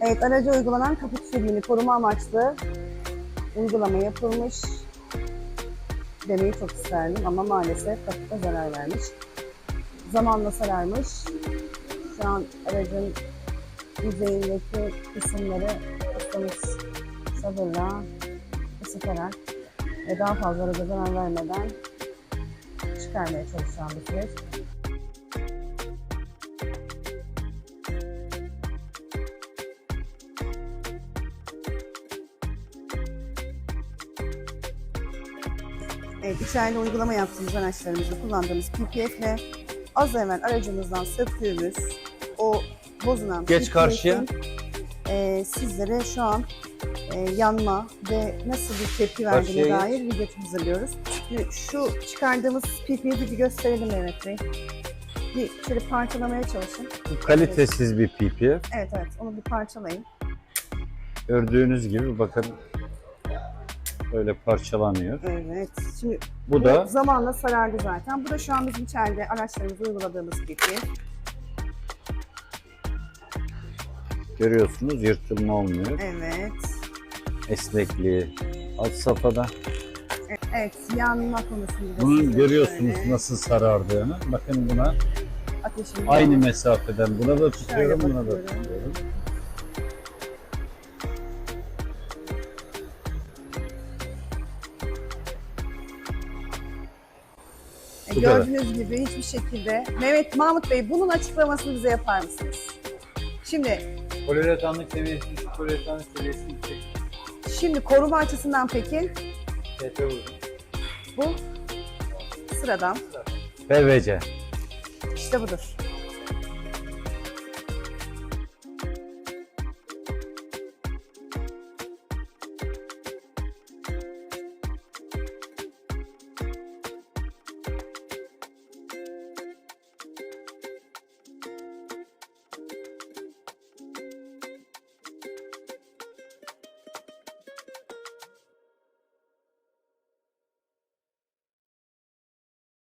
Evet, araca uygulanan kaput filmini koruma amaçlı uygulama yapılmış. Demeyi çok isterdim ama maalesef kaputa zarar vermiş. Zamanla sararmış. Şu an aracın yüzeyindeki kısımları ustamız sabırla ısıtarak ve daha fazla araca zarar vermeden çıkarmaya çalışan bir süreç. Evet, içeride uygulama yaptığımız araçlarımızda kullandığımız PPF ile az evvel aracımızdan söktüğümüz o bozulan Geç PPF 'in, karşıya. e, sizlere şu an e, yanma ve nasıl bir tepki verdiğine Karşıya dair video hazırlıyoruz. Şimdi şu çıkardığımız PPF'i bir gösterelim Mehmet Bey. Bir şöyle parçalamaya çalışın. Bu kalitesiz bir PPF. Evet evet onu bir parçalayın. Gördüğünüz gibi bakın böyle parçalanıyor. Evet. Şimdi Bu da zamanla sarardı zaten. Bu da şu an bizim içeride araçlarımızda uyguladığımız PPF. görüyorsunuz yırtılma olmuyor. Evet. Esnekliği alt safhada. Evet, yanma konusunda da Bunu görüyorsunuz şöyle nasıl sarardığını. Bakın buna ateşimizi aynı mesafeden buna da tutuyorum, buna da tutuyorum. E, Bu kadar. Gördüğünüz gibi hiçbir şekilde. Mehmet Mahmut Bey bunun açıklamasını bize yapar mısınız? Şimdi, Poliüretanlık seviyesi, poliüretanlık seviyesi yüksek. Şimdi koruma açısından peki TP uygun. bu sıradan PVC. işte budur.